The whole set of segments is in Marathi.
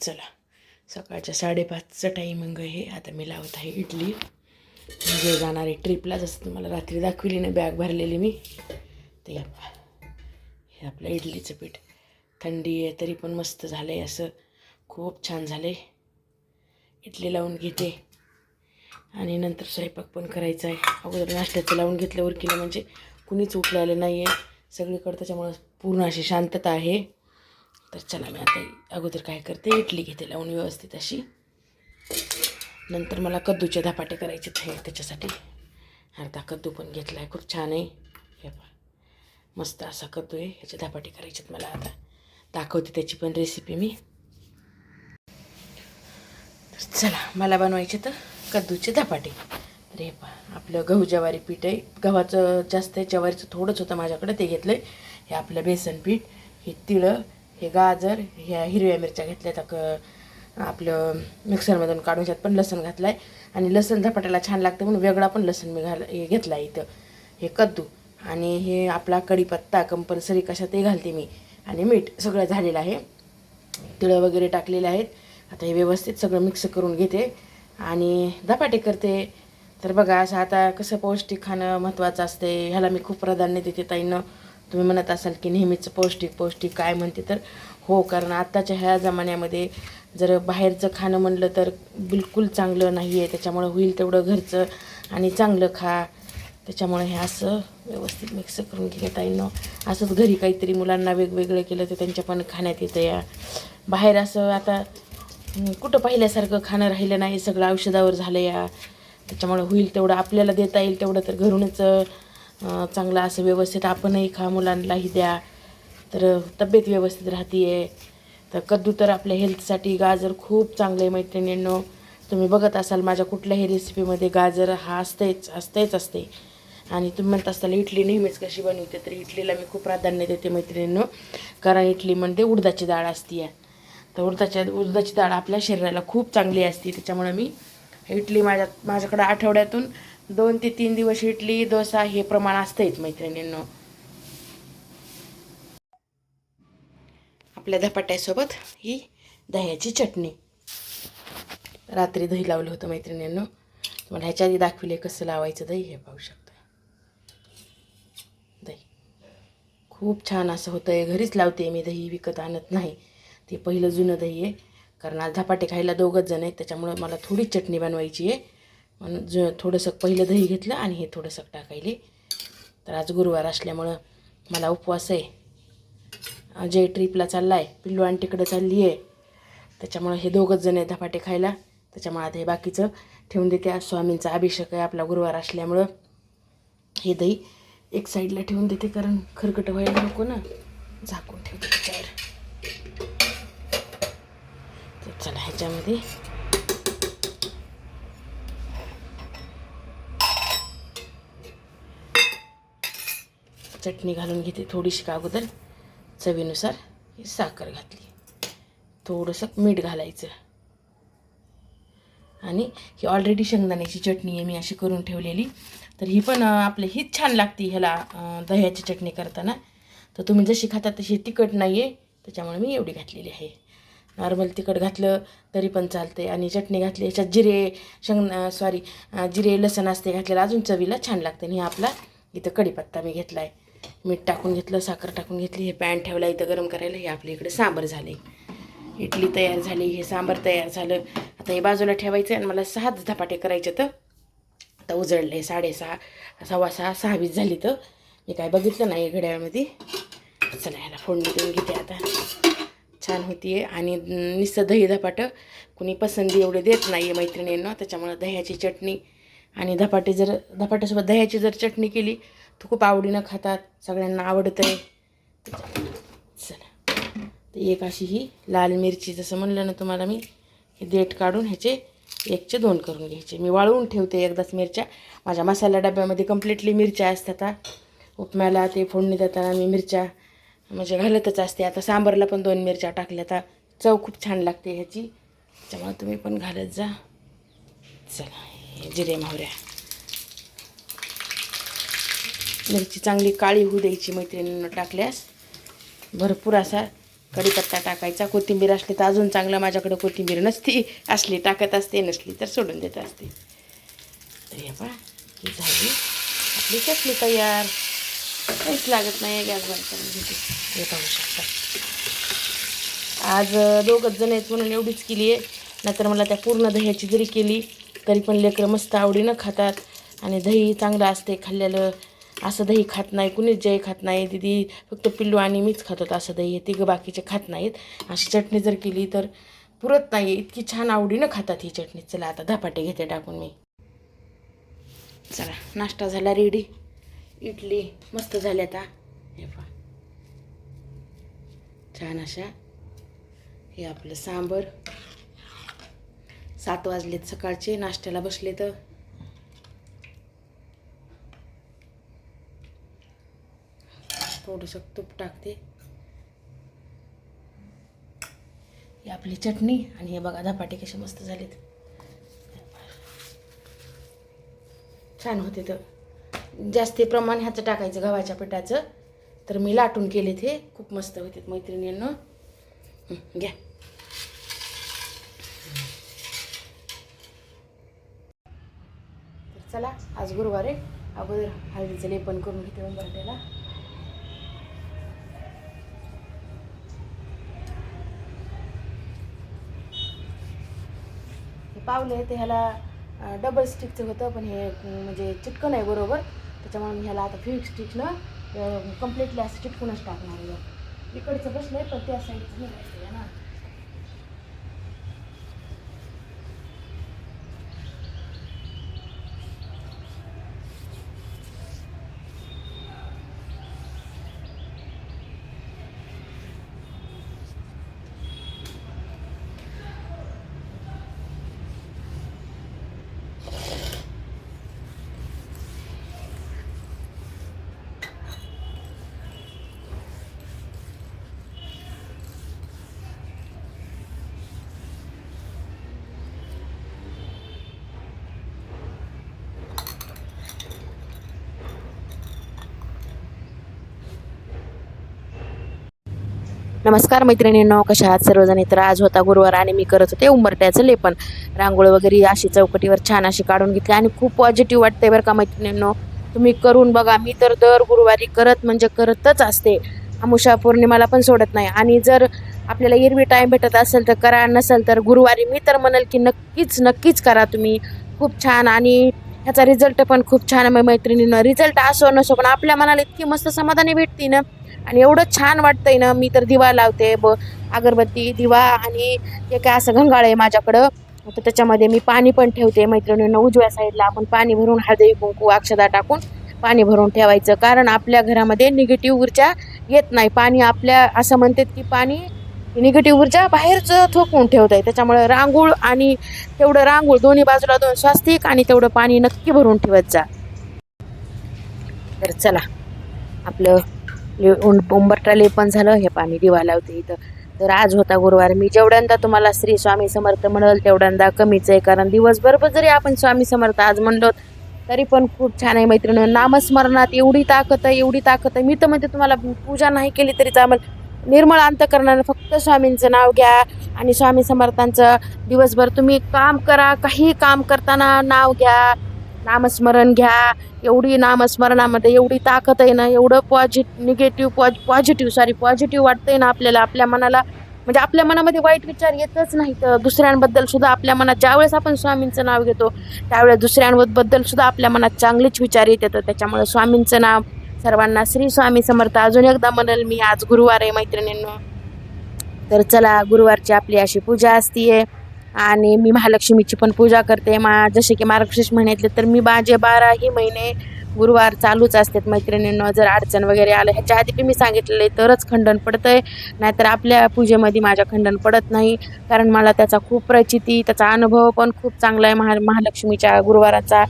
चला सकाळच्या साडेपाचचं टायमिंग आहे आता मी लावत आहे इडली. म्हणजे जाणार आहे ट्रिपला जसं तुम्हाला रात्री दाखविली ना बॅग भरलेली मी. ते हे आपलं इडलीचं पीठ. थंडी आहे तरी पण मस्त झालं आहे असं. खूप छान झालं आहे इडली लावून घेते. आणि नंतर स्वयंपाक पण करायचा आहे. अगोदर नाश्त्याचं लावून घेतल्यावर केलं म्हणजे कुणीच उठलेलं नाही आहे सगळीकडं त्याच्यामुळं पूर्ण अशी शांतता आहे. तर चला मी आता अगोदर काय करते इडली घेते लावून व्यवस्थित अशी. नंतर मला कद्दूचे धपाटे करायचे आहे त्याच्यासाठी. अर्धा कद्दू पण घेतला आहे खूप छान आहे. हे पहा. मस्त असा कद्दू आहे ह्याचे धपाटे करायचे आहेत मला आता. दाखवते त्याची पण रेसिपी मी. तर चला मला बनवायचे तर कद्दूचे धपाटे. तर हे पहा आपलं गहू ज्वारी पीठ आहे. गव्हाचं जास्त आहे ज्वारीचं थोडंच होतं माझ्याकडे ते घेतलं आहे हे आपलं बेसन पीठ हे तिळं हे गाजर ह्या हिरव्या मिरच्या घेतल्या तर क आपलं मिक्सरमधून काढून त्यात पण लसण घातलं आहे आणि लसण धपाट्याला छान लागतं म्हणून वेगळा पण लसण मी घाल हे घेतला आहे इथं. हे कद्दू आणि हे आपला कढीपत्ता कंपल्सरी कशातही घालते मी. आणि मीठ सगळं झालेलं आहे. तिळं वगैरे टाकलेले आहेत. आता हे व्यवस्थित सगळं मिक्स करून घेते. आणि धपाटे करते. तर बघा असं आता कसं पौष्टिक खाणं महत्त्वाचं असते. ह्याला मी खूप प्राधान्य देते ताईनं. तुम्ही म्हणत असाल की नेहमीच पौष्टिक पौष्टिक काय म्हणते तर हो कारण आत्ताच्या ह्या जमान्यामध्ये जर बाहेरचं खाणं म्हणलं तर बिलकुल चांगलं नाही आहे त्याच्यामुळं होईल तेवढं घरचं आणि चांगलं खा. त्याच्यामुळे हे असं व्यवस्थित मिक्स करून घेत ताईनं. असंच घरी काहीतरी मुलांना वेगवेगळं केलं तर त्यांच्या पण खाण्यात येतं या. बाहेर असं आता कुठं पाहिल्यासारखं खाणं राहिलं नाही सगळं औषधावर झालं या. त्याच्यामुळे होईल तेवढं आपल्याला देता येईल तेवढं तर घरूनच चांगलं असं व्यवस्थित आपणही खा मुलांनाही द्या. तर तब्येत व्यवस्थित राहते आहे तर कद्दू तर आपल्या हेल्थसाठी गाजर खूप चांगलं आहे मैत्रिणींनो. तुम्ही बघत असाल माझ्या कुठल्याही रेसिपीमध्ये गाजर हा असतेच असतेच असते. आणि तुम्ही म्हणत असाल इडली नेहमीच कशी बनवते तर इडलीला मी खूप प्राधान्य देते मैत्रिणींनो. कारण इडलीमध्ये उडदाची डाळ असते तर उडदाच्या उडदाची डाळ आपल्या शरीराला खूप चांगली असते. त्याच्यामुळे मी इडली माझ्या माझ्याकडं आठवड्यातून दोन ते तीन दिवस इडली डोसा हे प्रमाण असतंच मैत्रिणींनो. आपल्या धपाट्यासोबत ही दह्याची चटणी. रात्री दही लावलं होतं मैत्रिणींनो. तुम्हाला ह्याच्या आधी दाखविले कसं लावायचं दही हे पाहू शकता दही. खूप छान असं होतं आहे घरीच लावते मी दही विकत आणत नाही. ते पहिलं जुनं दही आहे. कारण आज धपाटे खायला दोघंच जण आहेत त्याच्यामुळं मला थोडी चटणी बनवायची आहे. म्हणून ज थोडंसं पहिलं दही घेतलं आणि हे थोडंसं टाकायले. तर आज गुरुवार असल्यामुळं मला उपवास आहे. अजय ट्रिपला चालला आहे पिल्लू आंटीकडे चालली आहे त्याच्यामुळं हे दोघंच जण आहे धपाटे खायला. त्याच्यामुळं आता हे बाकीचं ठेवून देते. आज स्वामींचा अभिषेक आहे आपला गुरुवार असल्यामुळं. हे दही एक साईडला ठेवून देते कारण खरकट व्हायला नको ना. झाकून ठेवते. त्याच्यावर तर चला ह्याच्यामध्ये चटणी घालून घेते थोडीशी का अगोदर. चवीनुसार ही साखर घातली. थोडंसं मीठ घालायचं. आणि ही ऑलरेडी शेंगदाण्याची चटणी आहे मी अशी करून ठेवलेली. तर ही पण आपली हीच छान लागते ह्याला दह्याची चटणी करताना. तर तुम्ही जशी खाता तशी तिखट नाही आहे त्याच्यामुळे मी एवढी घातलेली आहे. नॉर्मल तिखट घातलं तरी पण चालते आणि चटणी घातली याच्यात जिरे शेंग सॉरी जिरे लसण असते घातलेलं अजून चवीला छान लागते. आणि हे आपला इथं कढीपत्ता मी घेतला आहे मीठ टाकून घेतलं साखर टाकून घेतली हे पॅन ठेवला इथं गरम करायला हे आपल्या इकडे सांबर झाले. इडली तयार झाली हे सांबार तयार झालं. आता हे बाजूला ठेवायचं आणि मला सहाच धपाटे करायचे तर आता उजळलं आहे साडेसहा सव्वा सहा सहावीस झाली तर मी काय बघितलं नाही घड्याळामध्ये. चला ह्याला फोडणी देऊन घेते आता. छान होती आहे आणि नुसतं दही धपाटं. कुणी पसंती एवढे देत नाही आहे मैत्रिणींना त्याच्यामुळं दह्याची चटणी. आणि धपाटे जर धपाट्यासोबत दह्याची जर चटणी केली तो खूप आवडीनं खातात सगळ्यांना आवडतं आहे चला. तर एक अशी ही लाल मिरची जसं म्हणलं ना तुम्हाला मी हे देठ काढून ह्याचे एकचे दोन करून घ्यायचे. मी वाळवून ठेवते एकदाच मिरच्या. माझ्या मसाला डब्यामध्ये कम्प्लिटली मिरच्या असतात उपम्याला ते फोडणी देताना मी मिरच्या म्हणजे घालतच असते. आता सांबरला पण दोन मिरच्या टाकल्या आता चव खूप छान लागते ह्याची. त्याच्यामुळे तुम्ही पण घालत जा. चला हे जिरे मावऱ्या. मिरची चांगली काळी होऊ द्यायची मैत्रिणीनं टाकल्यास. भरपूर असा कढीपत्ता टाकायचा. कोथिंबीर असली तर अजून चांगलं माझ्याकडे कोथिंबीर नसती. असली टाकत असते नसली तर सोडून देत असते. तर हे पहा ही झाली आपली चटणी तयार. काहीच लागत नाही गॅस बंद करून घेते. हे पाहू शकता. आज दोघंच जण आहेत म्हणून एवढीच केली आहे. नाहीतर मला त्या पूर्ण दह्याची जरी केली तरी पण लेकरं मस्त आवडीनं खातात. आणि दही चांगलं असते खाल्लेलं असं दही खात नाही कुणीच जय खात नाही दिदी फक्त पिल्लू आणि मीच खात होतो असं दही. तिघं बाकीचे खात नाहीत. अशी चटणी जर केली तर पुरत नाही इतकी छान आवडीनं खातात ही चटणी. चला आता धपाटे घेते टाकून मी. चला नाश्ता झाला रेडी इडली मस्त झाल्या आता. हे पहा. छान अशा. हे आपलं सांबर. सात वाजलेत सकाळचे. नाश्त्याला बसले तर थोडंसं तूप टाकते. ही आपली चटणी आणि हे बघा धपाटे कसे मस्त झालेत. छान होते तर. जास्ती प्रमाण ह्याचं टाकायचं गव्हाच्या पिठाचं. तर मी लाटून केले ते खूप मस्त होते मैत्रिणींना. घ्या. तर चला आज गुरुवार आहे. अगोदर हळदीचं लेपन करून घेते उंबरट्याला पावले ते ह्याला डबल स्टिकचं होतं पण हे म्हणजे चिटकन आहे बरोबर. त्याच्यामुळे मी ह्याला आता फ्यू स्टिकनं कम्प्लिटली असं चिटकूनच टाकणार आहे. इकडचं बसलं आहे पण त्या साईडचं नाही ना. नमस्कार मैत्रिणींनो कशा आहात? सर्वजण इतर आज होता गुरुवार आणि मी करत होते उंबरट्याचं लेपन. रांगोळ वगैरे अशी चौकटीवर छान अशी काढून घेतली आणि खूप पॉझिटिव्ह वाटते बरं का मैत्रिणींनो. तुम्ही करून बघा मी तर दर गुरुवारी करत म्हणजे करतच असते. अमुषा पौर्णिमाला पण सोडत नाही. आणि जर आपल्याला एरवी टाईम भेटत असेल तर करा नसेल तर गुरुवारी मी तर म्हणेल की नक्कीच नक्कीच करा तुम्ही. खूप छान आणि ह्याचा रिझल्ट पण खूप छान आहे मैत्रिणीनं. रिझल्ट असो नसो पण आपल्या मनाला इतकी मस्त समाधानी भेटती ना. आणि एवढं छान वाटतंय ना मी तर दिवा लावते ब अगरबत्ती दिवा आणि हे काय असं घंगाळ आहे माझ्याकडं. तर त्याच्यामध्ये मी पाणी पण ठेवते मैत्रिणींना उजव्या साईडला आपण पाणी भरून हळदी कुंकू अक्षदा टाकून पाणी भरून ठेवायचं. कारण आपल्या घरामध्ये निगेटिव्ह ऊर्जा येत नाही. पाणी आपल्या असं म्हणतात की पाणी निगेटिव्ह ऊर्जा बाहेरचं थोकवून ठेवत आहे त्याच्यामुळे रांगोळ आणि तेवढं रांगोळ दोन्ही बाजूला दोन स्वास्तिक आणि तेवढं पाणी नक्की भरून ठेवत जा. तर चला आपलं ले उंबरटा लेपन झालं हे पाणी दिवा लावते इथं. तर आज होता गुरुवार. मी जेवढ्यांदा तुम्हाला श्री स्वामी समर्थ म्हणल तेवढ्यांदा कमीच आहे. कारण दिवसभर पण जरी आपण स्वामी समर्थ आज म्हणलो तरी पण खूप छान आहे मैत्रिणी नामस्मरणात एवढी ताकद आहे एवढी ताकद आहे. मी तर म्हणते तुम्हाला पूजा नाही केली तरी चांगलं निर्मळ अंतकरणानं फक्त स्वामींचं नाव घ्या आणि स्वामी समर्थांचं दिवसभर तुम्ही काम करा. काही काम करताना नाव घ्या. नामस्मरण घ्या. एवढी नामस्मरणामध्ये एवढी ताकद आहे ना एवढं पॉझि निगेटिव्ह पॉ पॉझिटिव्ह सॉरी पॉझिटिव्ह वाटतंय ना आपल्याला आपल्या मनाला. म्हणजे आपल्या मनामध्ये वाईट विचार येतच नाही तर दुसऱ्यांबद्दल सुद्धा आपल्या मनात ज्यावेळेस आपण स्वामींचं नाव घेतो त्यावेळेस दुसऱ्यांबद्दल सुद्धा आपल्या मनात चांगलेच विचार येत येतात त्याच्यामुळे स्वामींचं नाव सर्वांना श्री स्वामी समर्थ. अजून एकदा म्हणेल मी आज गुरुवार आहे मैत्रिणींनो. तर चला गुरुवारची आपली अशी पूजा असते आणि मी महालक्ष्मीची पण पूजा करते. मा जसे की मार्गशीर्ष महिन्यातले तर मी माझे बाराही महिने गुरुवार चालूच असतात. मैत्रिणींना जर अडचण वगैरे आलं ह्याच्या आधी बी मी सांगितलेलं आहे तरच खंडन आहे नाहीतर आपल्या पूजेमध्ये माझ्या खंडन पडत नाही. कारण मला त्याचा खूप प्रचिती त्याचा अनुभव पण खूप चांगला आहे महा महालक्ष्मीच्या गुरुवाराचा.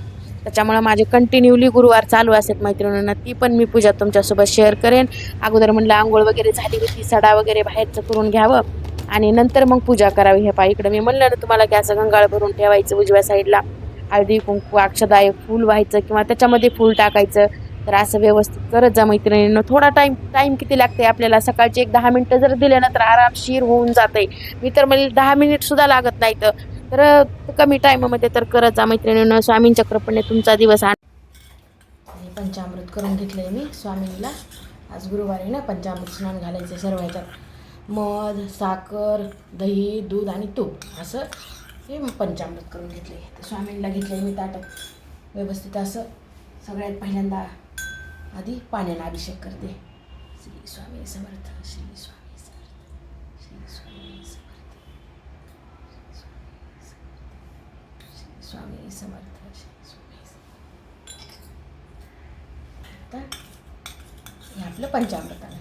त्याच्यामुळे माझे कंटिन्यूली गुरुवार चालू असतात मैत्रिणींना. ती पण मी पूजा तुमच्यासोबत शेअर करेन. अगोदर म्हणलं आंघोळ वगैरे झाली होती सडा वगैरे बाहेरचं करून घ्यावं. आणि नंतर मग पूजा करावी. हे पा इकडं मी म्हणलं ना तुम्हाला की असं गंगाळ भरून ठेवायचं उजव्या साईडला. हळदी कुंकू अक्षदायक फूल व्हायचं किंवा त्याच्यामध्ये फूल टाकायचं. तर असं व्यवस्थित करत जा मैत्रिणींनं. थोडा टाईम टाईम किती लागते आपल्याला? सकाळची एक दहा मिनटं जर दिले ना तर आरामशीर होऊन जाते मी तर मला दहा मिनिटसुद्धा लागत नाही तर कमी टाईममध्ये तर करत जा मैत्रिणींना. स्वामी चक्रपणे तुमचा दिवस आण पंचामृत करून घेतलं आहे मी स्वामींना. आज गुरुवारी ना पंचामृत स्नान घालायचं सर्व ह्याच्यात मध साखर दही दूध आणि तूप. असं हे पंचामृत करून घेतले. तर स्वामींना घेतलं मी ताट. व्यवस्थित असं सगळ्यात पहिल्यांदा आधी पाण्याला अभिषेक करते. श्री स्वामी समर्थ श्री स्वामी समर्थ श्री स्वामी समर्थ श्री स्वामी समर्थ श्री स्वामी समर्थ. हे आपलं पंचामृतानं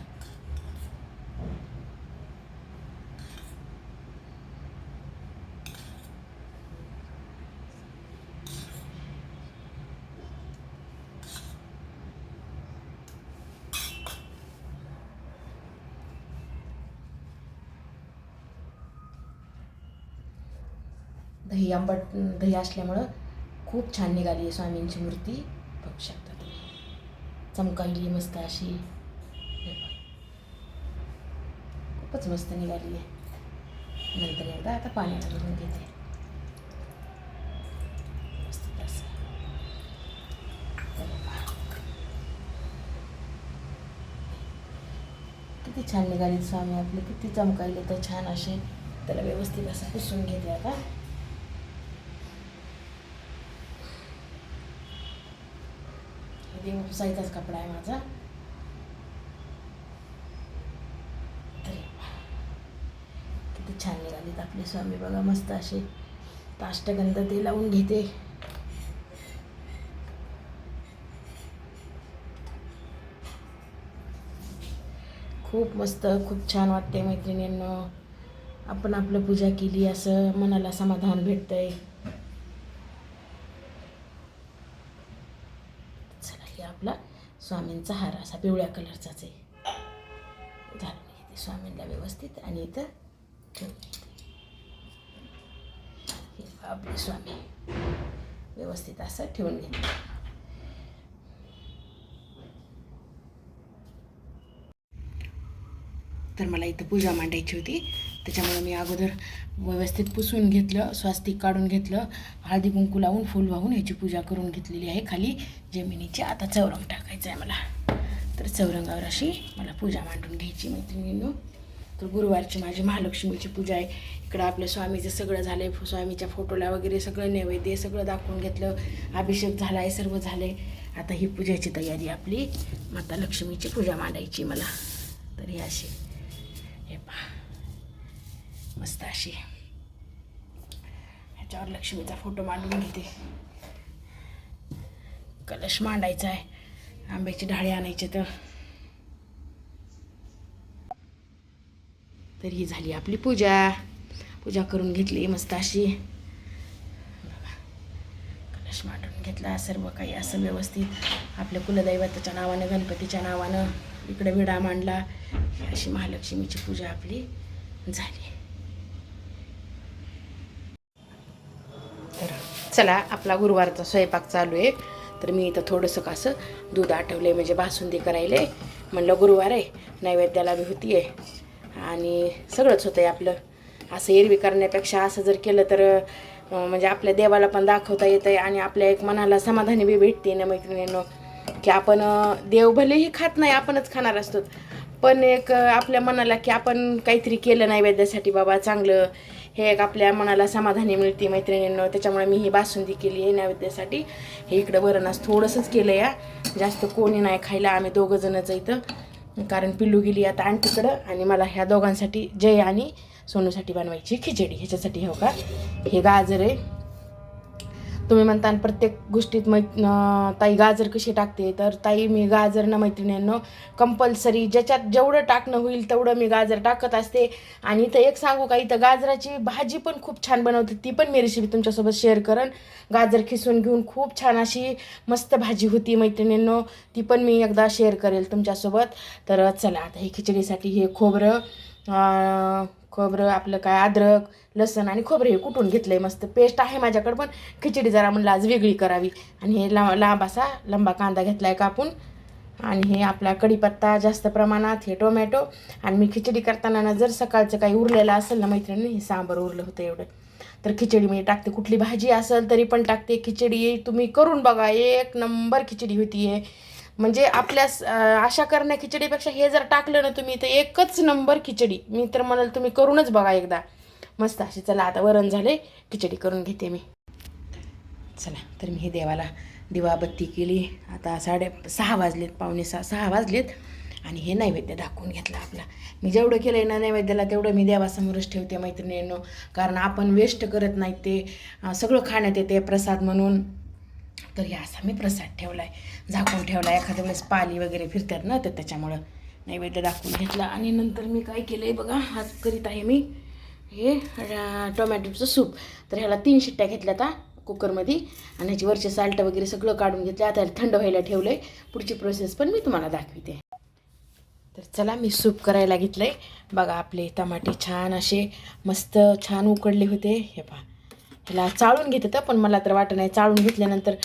दही आंबट दही असल्यामुळं खूप छान निघाली आहे स्वामींची मूर्ती. बघू शकता तुम्ही. चमकायली मस्त अशी. खूपच मस्त निघाली आहे. नंतर एकदा आता पाण्याला घालून घेते. किती छान निघाली स्वामी आपले. किती चमकायले तर छान असे. त्याला व्यवस्थित असं पुसून घेते आता. देव पुसायचाच कपडा आहे माझा. किती छान निघालीत आपले स्वामी. बघा मस्त असे ताष्टगंध ते लावून घेते. खूप मस्त खूप छान वाटते मैत्रिणींनो. आपण आपलं पूजा केली असं मनाला समाधान भेटतंय. आहे हे आपला स्वामींचा हार असा पिवळ्या कलरचाच आहे. घालून घेते स्वामींना व्यवस्थित आणि इथं ठेवून घेते. आपले स्वामी. व्यवस्थित असं ठेवून घेते. तर मला इथं पूजा मांडायची होती. त्याच्यामुळे मी अगोदर व्यवस्थित पुसून घेतलं स्वास्तिक काढून घेतलं हळदी कुंकू लावून फूल वाहून याची पूजा करून घेतलेली आहे. खाली जमिनीची आता चौरंग टाकायचं आहे मला. तर चौरंगावर अशी मला पूजा मांडून घ्यायची मैत्रिणींनो. तर गुरुवारची माझी महालक्ष्मीची पूजा आहे. इकडं आपल्या स्वामीचं सगळं झालं आहे स्वामीच्या फोटोला वगैरे सगळं नैवेद्य सगळं दाखवून घेतलं. अभिषेक झाला आहे सर्व झालं आहे आता ही पूजेची तयारी आपली माता लक्ष्मीची पूजा मांडायची मला. तर ही अशी मस्त अशी. ह्याच्यावर लक्ष्मीचा फोटो मांडून घेते. कलश मांडायचा आहे. आंब्याची ढाळे आणायचे तर. तर ही झाली आपली पूजा. पूजा करून घेतली मस्त अशी. कलश मांडून घेतला. सर्व काही असं व्यवस्थित. आपल्या कुलदैवताच्या नावानं गणपतीच्या नावानं इकडे विडा मांडला. अशी महालक्ष्मीची पूजा आपली झाली तर चला आपला गुरुवारचा स्वयंपाक चालू आहे. तर मी इथं थोडंसं कसं दूध आठवलं म्हणजे बासुंदी करायले म्हणलं गुरुवार आहे नैवेद्याला बी होती आहे. आणि सगळंच होतं आहे आपलं. असं एरवी करण्यापेक्षा असं जर केलं तर म्हणजे आपल्या देवाला पण दाखवता येतं आहे आणि आपल्या एक मनाला समाधानी बी भेटते ना मैत्रिणीनं. की आपण देव भलेही खात नाही आपणच खाणार असतो पण एक आपल्या मनाला की आपण काहीतरी केलं नैवेद्यासाठी बाबा चांगलं. हे एक आपल्या मनाला समाधानी मिळते मैत्रिणींनो. त्याच्यामुळे मी ही बासुंदी केली आहे नैवेद्यासाठी. हे इकडं बरं थोडंसंच केलं या. जास्त कोणी नाही खायला. आम्ही दोघंजणंच इथं. कारण पिल्लू गेली आता आणतीकडं आणि मला ह्या दोघांसाठी जय आणि सोनूसाठी बनवायची खिचडी. ह्याच्यासाठी हो का? हे गाजर आहे. तुम्ही म्हणता प्रत्येक गोष्टीत मै ताई गाजर कशी टाकते? तर ताई मी गाजर ना मैत्रिणींनो कंपल्सरी ज्याच्यात जेवढं टाकणं होईल तेवढं मी गाजर टाकत असते. आणि इथं एक सांगू का इथं गाजराची भाजी पण खूप छान बनवते. ती पण मी रेसिपी तुमच्यासोबत शेअर करेन. गाजर खिसून घेऊन खूप छान अशी मस्त भाजी होती मैत्रिणींनो. ती पण मी एकदा शेअर करेल तुमच्यासोबत. तर चला आता हे खिचडीसाठी हे खोबरं खोबरं आपलं काय अद्रक लसण आणि खोबरं हे कुटून घेतलं आहे मस्त. पेस्ट आहे माझ्याकडं पण. खिचडी जरा म्हणलं आज वेगळी करावी. आणि हे ला लांब असा लंबा कांदा घेतला आहे कापून. आणि हे आपला कढीपत्ता जास्त प्रमाणात हे टोमॅटो. आणि मी खिचडी करताना ना जर सकाळचं काही उरलेलं असेल ना मैत्रिणी हे सांबार उरलं होतं एवढं. तर खिचडी मी टाकते. कुठली भाजी असेल तरी पण टाकते. खिचडी तुम्ही करून बघा. एक नंबर खिचडी होती आहे म्हणजे आपल्या आशा करण्या खिचडीपेक्षा हे जर टाकलं ना तुम्ही तर एकच नंबर खिचडी. मी तर म्हणाल तुम्ही करूनच बघा एकदा. मस्त अशी चला आता वरण झाले खिचडी करून घेते मी. चला तर मी हे देवाला दिवाबत्ती केली. आता साडे सहा वाजलेत पावणे सहा सहा वाजलेत. आणि हे नैवेद्य दाखवून घेतला आपला. मी जेवढं केलं आहे ना नैवेद्याला तेवढं मी देवासमोरच ठेवते मैत्रिणींनो. कारण आपण वेस्ट करत नाहीत ते सगळं खाण्यात येते प्रसाद म्हणून. तर हे असा मी प्रसाद ठेवला आहे झाकून ठेवला आहे एखाद्या वेळेस पाली वगैरे फिरतात ना तर त्याच्यामुळं नैवेद्य दाखवून घेतला. आणि नंतर मी काय केलं आहे बघा आज करीत आहे मी हे टोमॅटोचं सूप. तर ह्याला तीन शिट्ट्या घेतल्या आता कुकरमध्ये. आणि ह्याची वरचे साल्ट वगैरे सगळं काढून घेतलं आता थंड व्हायला ठेवलं आहे पुढची प्रोसेस पण मी तुम्हाला दाखविते. तर चला मी सूप करायला घेतलं आहे बघा आपले टमाटे छान असे मस्त छान उकडले होते. हे पहा. त्याला चाळून घेते तर पण मला तर वाटत नाही चाळून घेतल्यानंतर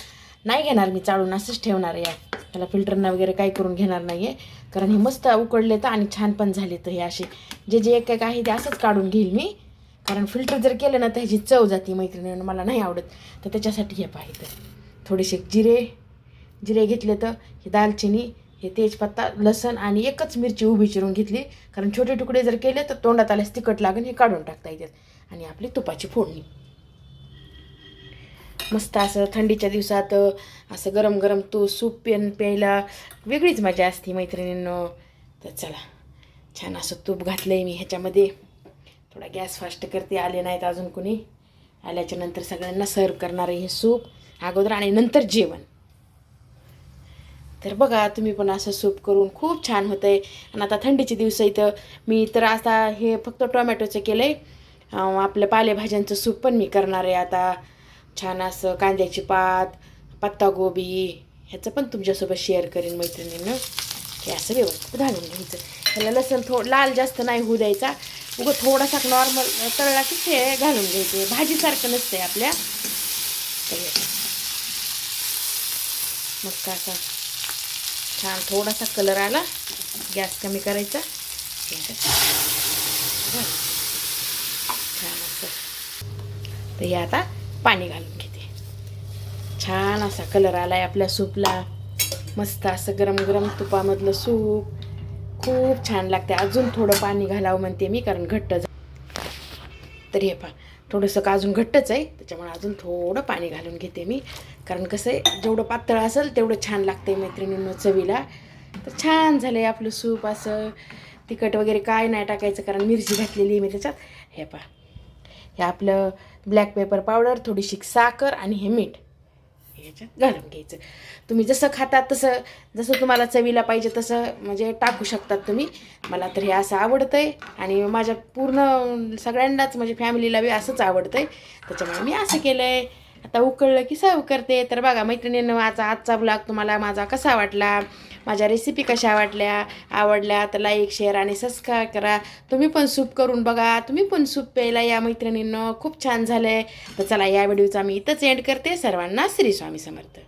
नाही घेणार मी चाळून असंच ठेवणार आहे त्याला फिल्टरनं वगैरे काही करून घेणार नाही आहे कारण हे मस्त उकडले तर आणि छान पण झाले तर हे असे. जे जे एक एक आहे ते असंच काढून घेईल मी. कारण फिल्टर जर केलं ना तर ह्याची चव जाते मैत्रिणीनं मला नाही आवडत. तर त्याच्यासाठी हे पाहिजे. थोडेसे जिरे जिरे घेतले तर हे दालचिनी हे तेजपत्ता लसण आणि एकच मिरची उभी चिरून घेतली. कारण छोटे तुकडे जर केले तर तोंडात आल्यास तिखट लागेल हे काढून टाकता येतात. आणि आपली तुपाची फोडणी. मस्त असं थंडीच्या दिवसात असं गरम गरम तो सूप पेन प्यायला वेगळीच मजा असते मैत्रिणींनो. तर चला छान असं तूप घातलं आहे मी ह्याच्यामध्ये. थोडा गॅस फास्ट करते आले नाहीत अजून कुणी. आल्याच्यानंतर सगळ्यांना सर्व करणार आहे हे सूप. अगोदर आणि नंतर जेवण. तर बघा तुम्ही पण असं सूप करून खूप छान होतं आहे आणि आता थंडीचे दिवस इथं मी तर आता हे फक्त टोमॅटोचं केलं आहे आपल्या पालेभाज्यांचं सूप पण मी करणार आहे आता. छान असं कांद्याची पात पत्तागोबी ह्याचं पण तुमच्यासोबत शेअर करेन मैत्रिणींनं. हे असं व्यवस्थित घालून घ्यायचं. ह्याला लसण थोडं लाल जास्त नाही होऊ द्यायचा. उगं थोडासा नॉर्मल तळला की ते घालून घ्यायचे. भाजीसारखं नसतंय आपल्या. मग का मस्त असा छान थोडासा कलर आला. गॅस कमी करायचा. छान असं. तर हे आता पाणी घालून घेते. छान असा कलर आला आहे आपल्या सूपला. मस्त असं गरम गरम तुपामधलं सूप. खूप छान लागते अजून थोडं पाणी घालावं म्हणते मी कारण घट्ट तर हे पहा थोडंसं का अजून घट्टच आहे त्याच्यामुळे अजून थोडं पाणी घालून घेते मी. कारण कसं आहे जेवढं पातळ असेल तेवढं छान लागते मैत्रिणींनो चवीला. तर छान झालं आहे आपलं सूप असं. तिखट वगैरे काय नाही टाकायचं कारण मिरची घातलेली आहे मी त्याच्यात. हे पहा. हे आपलं ब्लॅक पेपर पावडर थोडीशी साखर आणि हे मीठ. ह्याच्यात घालून घ्यायचं. तुम्ही जसं खातात तसं जसं तुम्हाला चवीला पाहिजे तसं म्हणजे टाकू शकतात तुम्ही. मला तर हे असं आवडतं आहे आणि माझ्या पूर्ण सगळ्यांनाच म्हणजे फॅमिलीला बी असंच आवडतं आहे त्याच्यामुळे मी असं केलं आहे आता उकळलं की सर्व करते. तर बघा मैत्रिणींना माझा आजचा ब्लॉग तुम्हाला माझा कसा वाटला? माझ्या रेसिपी कशा वाटल्या आवडल्या तर लाईक शेअर आणि सबस्क्राईब करा. तुम्ही पण सूप करून बघा. तुम्ही पण सूप प्यायला या मैत्रिणींनं. खूप छान झालं आहे तर चला या व्हिडिओचा मी इथंच एंड करते. सर्वांना श्री स्वामी समर्थ.